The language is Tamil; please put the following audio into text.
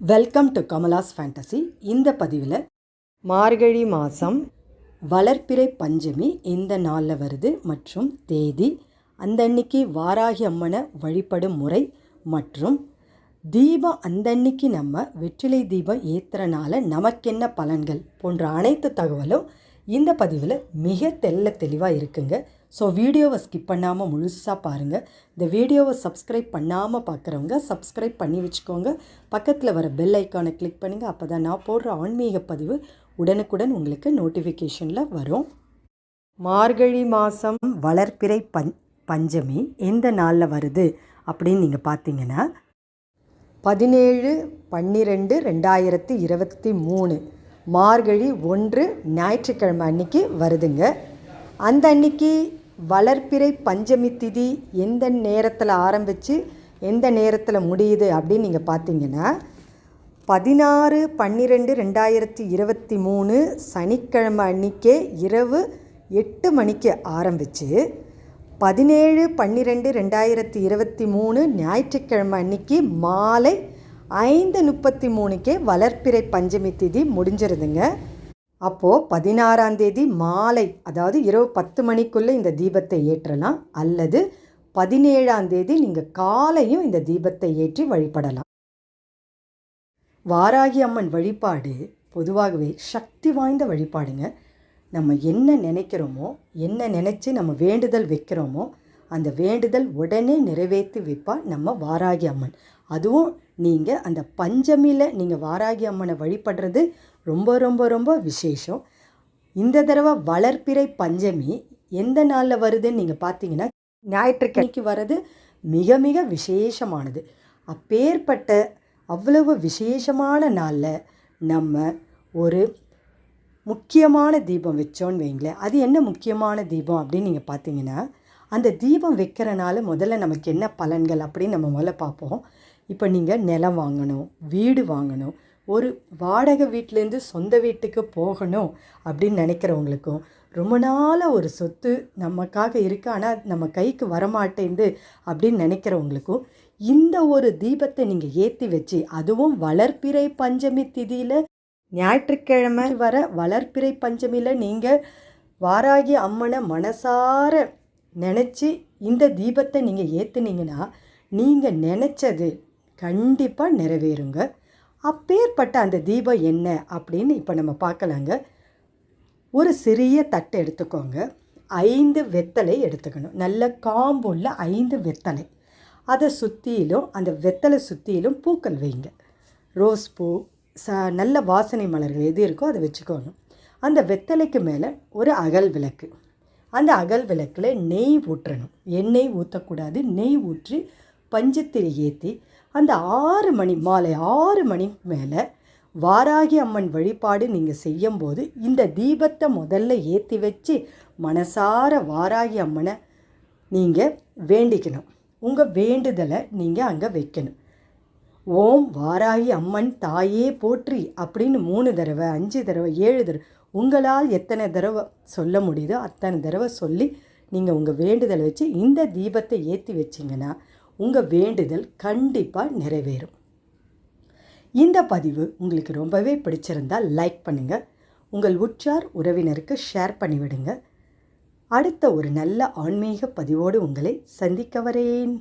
வெல்கம் டு கமலாஸ் ஃபேண்டசி இந்த பதிவில் மார்கழி மாதம் வளர்ப்பிறை பஞ்சமி இந்த நாளில் வருது மற்றும் தேதி அந்த அன்னைக்கு வாராகி அம்மனை வழிபடும் முறை மற்றும் தீபம் அந்த அன்னைக்கு நம்ம வெற்றிலை தீபம் ஏற்றுறனால நமக்கென்ன பலன்கள் போன்ற அனைத்து தகவலும் இந்த பதிவில் மிக தெள்ள தெளிவாக இருக்குங்க. ஸோ வீடியோவை ஸ்கிப் பண்ணாமல் முழுசாக பாருங்கள் இந்த வீடியோவை சப்ஸ்கிரைப் பண்ணாமல் பார்க்குறவங்க சப்ஸ்கிரைப் பண்ணி வச்சுக்கோங்க. பக்கத்தில் வர பெல் ஐக்கானை கிளிக் பண்ணுங்கள் அப்போ தான் நான் போடுற ஆன்மீக பதிவு உடனுக்குடன் உங்களுக்கு நோட்டிஃபிகேஷனில் வரும். மார்கழி மாதம் வளர்ப்பிறை பஞ் பஞ்சமி எந்த நாளில் வருது அப்படின்னு நீங்கள் பார்த்தீங்கன்னா பதினேழு பன்னிரெண்டு ரெண்டாயிரத்தி இருபத்தி மூணு மார்கழி ஒன்று ஞாயிற்றுக்கிழமை அன்னைக்கு வருதுங்க. அந்த அன்னைக்கு வளர்ப்பிறை பஞ்சமி திதி எந்த நேரத்தில் ஆரம்பித்து எந்த நேரத்தில் முடியுது அப்படின்னு நீங்கள் பார்த்தீங்கன்னா பதினாறு பன்னிரெண்டு ரெண்டாயிரத்தி இருபத்தி மூணு சனிக்கிழமை அன்னைக்கே இரவு எட்டு மணிக்கு ஆரம்பித்து பதினேழு பன்னிரெண்டு ரெண்டாயிரத்தி இருபத்தி மூணு ஞாயிற்றுக்கிழமை அன்னைக்கு மாலை ஐந்து முப்பத்தி மூணுக்கே வளர்ப்பிறை பஞ்சமி திதி முடிஞ்சிருதுங்க. அப்போது பதினாறாம் தேதி மாலை அதாவது இரவு பத்து மணிக்குள்ளே இந்த தீபத்தை ஏற்றலாம். அல்லது பதினேழாம் தேதி நீங்கள் காலையும் இந்த தீபத்தை ஏற்றி வழிபடலாம். வாராகி அம்மன் வழிபாடு பொதுவாகவே சக்தி வாய்ந்த வழிபாடுங்க. நம்ம என்ன நினைக்கிறோமோ என்ன நினச்சி நம்ம வேண்டுதல் வைக்கிறோமோ அந்த வேண்டுதல் உடனே நிறைவேற்றி வைப்பா நம்ம வாராகி அம்மன். அதுவும் நீங்கள் அந்த பஞ்சமியில் நீங்கள் வாராகி அம்மனை வழிபடுறது ரொம்ப ரொம்ப ரொம்ப விசேஷம். இந்த தடவை வளர்ப்பிறை பஞ்சமி எந்த நாளில் வருதுன்னு நீங்கள் பார்த்தீங்கன்னா ஞாயிற்றுக்கிழமைக்கு வர்றது மிக மிக விசேஷமானது. அப்பேற்பட்ட அவ்வளவு விசேஷமான நாளில் நம்ம ஒரு முக்கியமான தீபம் வச்சோன்னு வைங்களேன் அது என்ன முக்கியமான தீபம் அப்படின்னு நீங்கள் பார்த்தீங்கன்னா அந்த தீபம் வைக்கிறனால முதல்ல நமக்கு என்ன பலன்கள் அப்படின்னு நம்ம முதல்ல பார்ப்போம். இப்போ நீங்கள் நிலம் வாங்கணும் வீடு வாங்கணும் ஒரு வாடகை வீட்டிலேருந்து சொந்த வீட்டுக்கு போகணும் அப்படின்னு நினைக்கிறவங்களுக்கும் ரொம்ப நாளாக ஒரு சொத்து நமக்காக இருக்குது ஆனால் நம்ம கைக்கு வரமாட்டேந்து அப்படின்னு நினைக்கிறவங்களுக்கும் இந்த ஒரு தீபத்தை நீங்கள் ஏற்றி வச்சு அதுவும் வளர்ப்பிறை பஞ்சமி திதியில் ஞாயிற்றுக்கிழமை வர வளர்ப்பிறை பஞ்சமியில் நீங்கள் வாராகி அம்மனை மனசார நினச்சி இந்த தீபத்தை நீங்கள் ஏற்றுனீங்கன்னா நீங்கள் நினச்சது கண்டிப்பாக நிறைவேறுங்க. அப்பேற்பட்ட அந்த தீபம் என்ன அப்படின்னு இப்போ நம்ம பார்க்கலாங்க. ஒரு சிறிய தட்டை எடுத்துக்கோங்க. ஐந்து வெத்தலை எடுத்துக்கணும். நல்ல காம்புள்ள ஐந்து வெத்தலை. அதை சுற்றிலும் அந்த வெத்தலை சுற்றிலும் பூக்கள் வைங்க. ரோஸ் பூ ச நல்ல வாசனை மலர்கள் எது இருக்கோ அதை வச்சுக்கோணும். அந்த வெத்தலைக்கு மேலே ஒரு அகல் விளக்கு. அந்த அகல் விளக்கில் நெய் ஊற்றணும். எண்ணெய் ஊற்றக்கூடாது நெய் ஊற்றி பஞ்சத்திரி ஏற்றி அந்த ஆறு மணி மாலை ஆறு மணி மேலே வாராகி அம்மன் வழிபாடு நீங்கள் செய்யும்போது இந்த தீபத்தை முதல்ல ஏற்றி வச்சு மனசார வாராகி அம்மனை நீங்கள் வேண்டிக்கணும். உங்கள் வேண்டுதலை நீங்கள் அங்கே வைக்கணும். ஓம் வாராகி அம்மன் தாயே போற்றி அப்படின்னு மூணு தடவை அஞ்சு தடவை ஏழு தடவை உங்களால் எத்தனை தடவை சொல்ல முடியுதோ அத்தனை தடவை சொல்லி நீங்கள் உங்கள் வேண்டுதலை வச்சு இந்த தீபத்தை ஏற்றி வச்சிங்கன்னா உங்கள் வேண்டுதல் கண்டிப்பாக நிறைவேறும். இந்த பதிவு உங்களுக்கு ரொம்பவே பிடிச்சிருந்தால் லைக் பண்ணுங்கள் உங்கள் உற்றார் உறவினருக்கு ஷேர் பண்ணிவிடுங்க. அடுத்த ஒரு நல்ல ஆன்மீக பதிவோடு உங்களை சந்திக்க வரேன்.